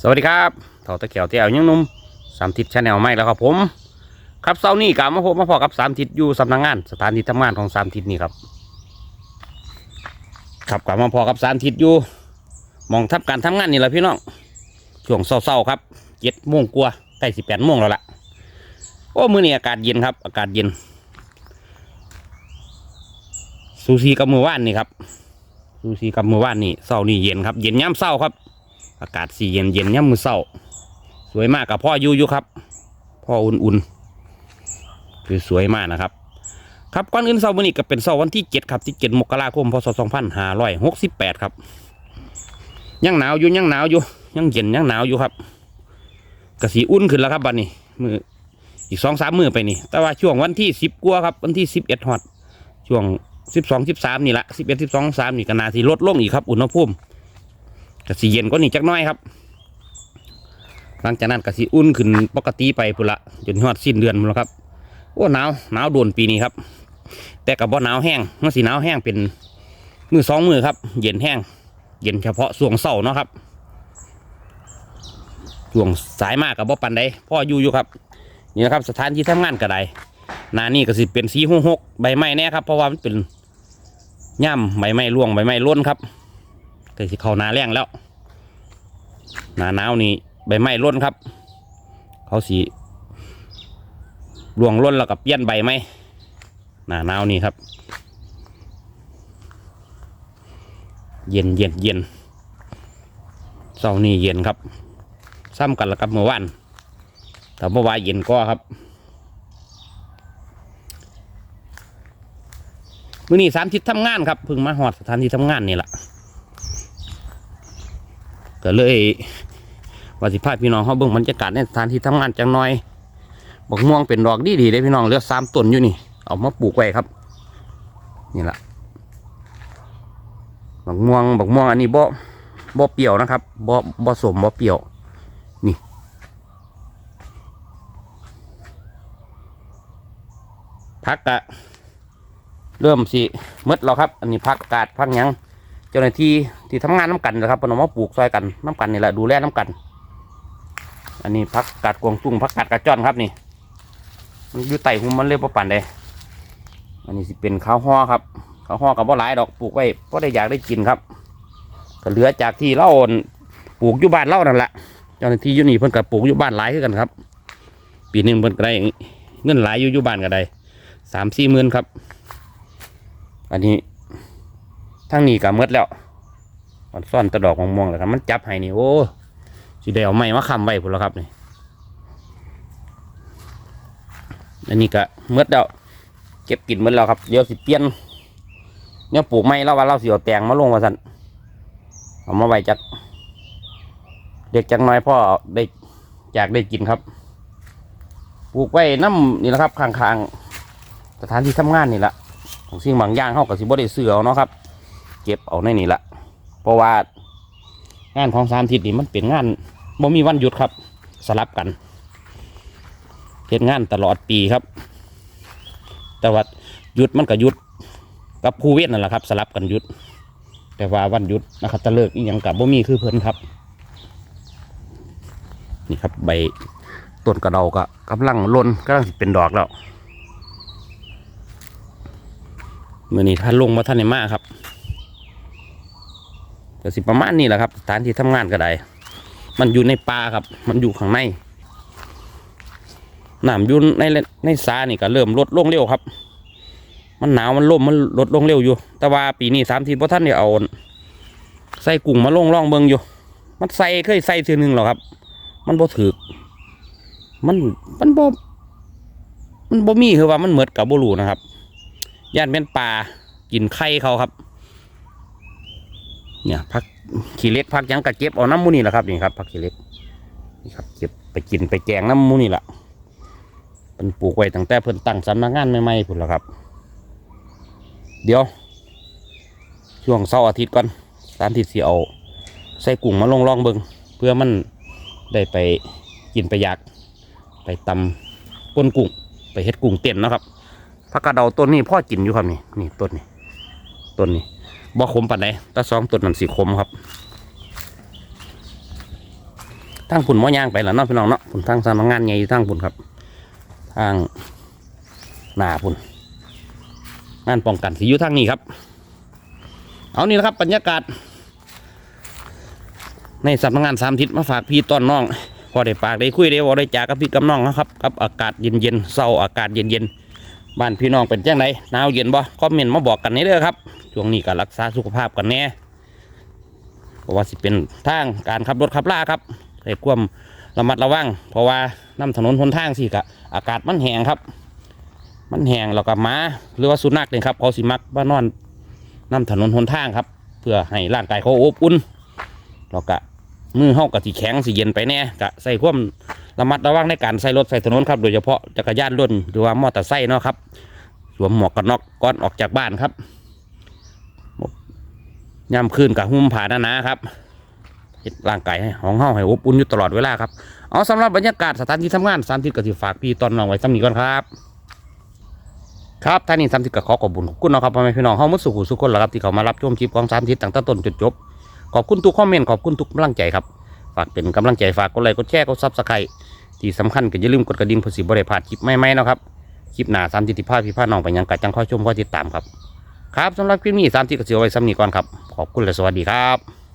สวัสดีครับเถาตะเขียวเตี้ยวยังนุ่มสามทิศชาแนลไม่แล้วครับผม ครับเสาร์นี้กลับมาพบมาพอกับสามทิศอยู่สำนักงาน สถานที่ทำงานของสามทิศนี่ครับ ครับกลับมาพอกับสามทิศอยู่มองทับการทำงานนี่แหละพี่น้องช่วงเศร้าๆครับเจ็ดโมงกว่าใกล้สิบแปดโมงแล้วล่ะโอ้มื้อนี้อากาศเย็นครับ อากาศเย็นซูซีกับมือว่านนี่ครับซูซีกับมือว่านนี่เศร้านี่เย็นครับ เย็นย่ำเศร้าครับ อากาศสีเย็นเย็นย่ำมือเศร้า สวยมากกับพ่ออยู่อยู่ครับ พ่ออุ่นๆ คือสวยมากนะครับ ครับก่อนอื่นเสาร์วันนี้ก็เป็นเสาร์วันที่เจ็ดครับที่เจ็ดมกราคมพศสองพันห้าร้อยหกสิบแปดครับ ยังหนาวอยู่ยังหนาวอยู่ ยังเย็นยังหนาวอยู่ครับกระสีอุ่นขึ้นแล้วครับบัดนี้มืออีกสองสามมือไปนี่ แต่ว่าช่วงวันที่สิบกว่าครับ วันที่สิบเอ็ดฮอดช่วงสิบสองสิบสามนี่ละสิบเอ็ดสิบสองสามนี่ก็นาทีลดลงอีกครับ อุณหภูมิ กสีเย็นก็นี่จักน้อยครับ หลังจากนั้นก็สีอุ่นขึ้นปกติไปพุ่นละจนฮอดสิ้นเดือนพุ่นละครับโอ้หนาวหนาวโดนปีนี้ครับ แต่กับบ่หนาวแห้งมันสีหนาวแห้งเป็นมือสองมือครับ เย็นแห้ง เย็นเฉพาะส่วงเสาเนาะครับช่วงสายมากกับบ่ปันใดพ่ออยู่อยู่ครับนี่นะครับสถานที่ทำงานกระไดหนานี่ก็สิเป็นสีหกหกใบไม้แน่ครับ เพราะว่ามันเป็นย่ำใบไม้ร่วงใบไม้ล้นครับก็สิเข้าหนาแรงแล้ว หนาหนาวนี่ใบไม้ร่นครับ เขาสีรวงร่นแล้วกับเปลี่ยนใบไหมหนาหนาวนี่ครับ เย็นเย็นเย็นเสาร์นี้เย็นครับ ซ้ำกันแล้วกับเมื่อวานแต่เมื่อวานเย็นก็ครับมื่อนี้สามทิศทำงานครับเพิ่งมาหอดสถานที่ทำงานนี่แหละ ก็เลยว่าสิพาพี่น้องเขาเบิ่งบรรยากาศในสถานที่ทำงานจังน้อยบักม่วงเป็นดอกดีดีเลยพี่น้องเหลือสามต้นอยู่นี่ เอามาปลูกไว้ครับ นี่แหละบักม่วงบักม่วงอันนี้บ่บ่เปรี้ยวนะครับบ่บ่สมบ่เปรี้ยว นี่ พักกะเริ่มสิมดแล้วครับ อันนี้พักกาดพักยัง เจ้าหน้าที่ที่ทำงานน้ำกันนะครับเพนเอามาปลูกซอยกันน้ำกันนี่แหละดูแลน้ำกัน อันนี้พักกาดกวางตุ้งพักกาดกระจ้อนครับนี่ มันอยู่ไต่หุมมันเรียบประปันเลยอันนี้สิเป็นข้าวห่อครับข้าวห่อกับว่าหลายดอกปลูกไว้เพราะได้อยากได้กินครับก็เหลือจากที่เล่าปลูกอยู่บ้านเล่านั่นแหละเจ้าหน้าที่อยู่นี่เพิ่นกับปลูกอยู่บ้านหลายขึ้นกันครับ ปีหนึ่งเพิ่นก็ได้เงินหลายอยู่อยู่บ้านก็ได้สามสี่หมื่นครับ อันนี้ ทั้งนี้ก็หมดแล้วมันซ่อนตะดอกม่วงๆแล้วครับมันจับให้นี่โอ้สิได้เอาไม้มาคำไว้พุ่นแล้วครับนี่อันนี้ก็หมดแล้วเก็บกินหมดแล้วครับเดี๋ยวสิเปลี่ยนเนี่ยปลูกไม้แล้วว่าเราสิเอาแตงมาลงว่าสันเอามาไว้จักเด็กจังน้อยพ่อได้อยากได้กินครับ ปลูกไว้น้ำนี่แหละครับข้างๆสถานที่ทำงานนี่แหละของสิ่งบางอย่างเข้ากับสิบ่ได้ซื้อเอเนาะครับ เก็บเอาในนี่แหละเพราะว่างานของสามทิศนี่มันเป็นงานบ่มีวันหยุดครับ สลับกันเฮ็ดงานตลอดปีครับ แต่ว่าหยุดมันก็หยุด กับคูเวทนั่นแหละครับ สลับกันหยุด แต่ว่าวันหยุดนะครับจะเลิกอีหยังกับบ่มีคือเพิ่นครับ นี่ครับใบต้นกระเดาก็กำลังล้นกำลังเป็นดอกแล้วเมื่อนี้ท่านลงมาท่านในมากครับ ก็สิประมาณนี้แหละครับสถานที่ทำงานก็ได้ มันอยู่ในป่าครับ มันอยู่ข้างในน้ำยู่ในในสานี่ก็เริ่มลดลงเร็วครับ มันหนาวมันล่มมันลดลงเร็วอยู่ แต่ว่าปีนี้สามทีพระท่านเนี่ยเอาใส่กุ้งมาลงร่องเบิงอยู่ มันใส่เคยใส่ทีหนึ่งหรอกครับ มันบ่ถือมันมันบ่มันบ่มีคือว่ามันเหมือดกับบ่รูนะครับย่านเป็นปลากินไข่เขาครับ เนี่ยพักขี้เล็กพักยังกระเก็บเอาน้ำมูนี่แหละครับนี่ครับพักขี้เล็กนี่ครับเก็บไปกินไปแกงน้ำมูนี่แหละเป็นปลูกไว้ตั้งแต่เพิ่นตั้งสำนักงานใหม่ๆพุ่นแล้วครับ เดี๋ยว ช่วงเสาร์อาทิตย์ก่อนสามทิตย์สีเอาใส่กุ้งมาลองลองเบิงเพื่อมันได้ไปกินไปอยาก ไปตำก้นกุ้งไปเฮ็ดกุ้งเต้นนะครับผักกาดเดาต้นนี้พ่อกินอยู่ครับนี่นี่ต้นนี้ต้นนี้ บ่ขมปานใดแต่สองต้นนั้นสีขมครับทางพุ่นมอย่างไปแล้วเนาะพี่น้องเนาะพุ่นทางสำนักงานใหญ่อยู่ทางพุ่นครับทางหนาพุ่นงานป้องกันสิอยู่ทางนี้ครับ เอานี่นะครับบรรยากาศ ในสำนักงานสามทิศมาฝากพี่ต้อนน้องพอได้ปากได้คุยได้บอได้จากกับพี่กับน้องนะครับกับอากาศเย็นๆเศร้าอากาศเย็นๆบ้านพี่น้องเป็นแจังไดหนาวเย็นบ่คอมเมนต์มาบอกกันนี่เด้อครับ ช่วงนี้ก็รักษาสุขภาพกันแน่เพราะว่าสิเป็นทางการขับรถขับลาครับให้ความระมัดระวัง เพราะว่าน้ำถนนหนทางสิกะอากาศมันแห้งครับ มันแห้งแล้วก็หมาหรือว่าสุนัขเนี่ยครับเขาสิมักว่านอนน้ำถนนหนทางครับ เพื่อให้ร่างกายเขาอบอุ่นแล้วก็มือเฮากะสิแข็งสิเย็นไปแน่กะใส่ความระมัดระวังในการใส่รถใส่ถนนครับโดยเฉพาะจักรยานรุ่นหรือว่ามอเตอร์ไซค์เนาะครับสวมหมวกกันน็อกก่อนออกจากบ้านครับ ย่ำคืนกับหุ้มผ่าหนาๆครับเฮ็ดร่างกายให้ของเฮาให้อบอุ่นอยู่ตลอดเวลาครับ เอาสำหรับบรรยากาศสถานที่ทำงานสามทิศกสิฝากพี่ตอนน้องไว้สำนีก่อนครับ ครับท่านนี้สามทิศก็ขอขอบคุญขอบคุณนะครับพ่อแม่พี่น้องเฮามุดสุขุสุขคนละครับที่เขามารับชมคลิปของสามทิศตั้งแต่ต้นจนจบ ขอบคุณทุกคอมเมนต์ขอบคุณทุกกำลังใจครับ ฝากเป็นกำลังใจฝากกดไลค์กดแชร์กดซับสไครต์ที่สำคัญก็อย่าลืมกดกระดิ่งเพื่อสิบริพลาดคลิปใหม่ๆนะครับคลิปหน้าสามทิศที่พาพี่พาน้องไปยังกัดจังค่อยชมค่อยติดตามครับ ครับสำหรับคลิปนี้สามที่ก็เสียไว้ซ้ำนี้ก่อนครับ ขอบคุณและสวัสดีครับ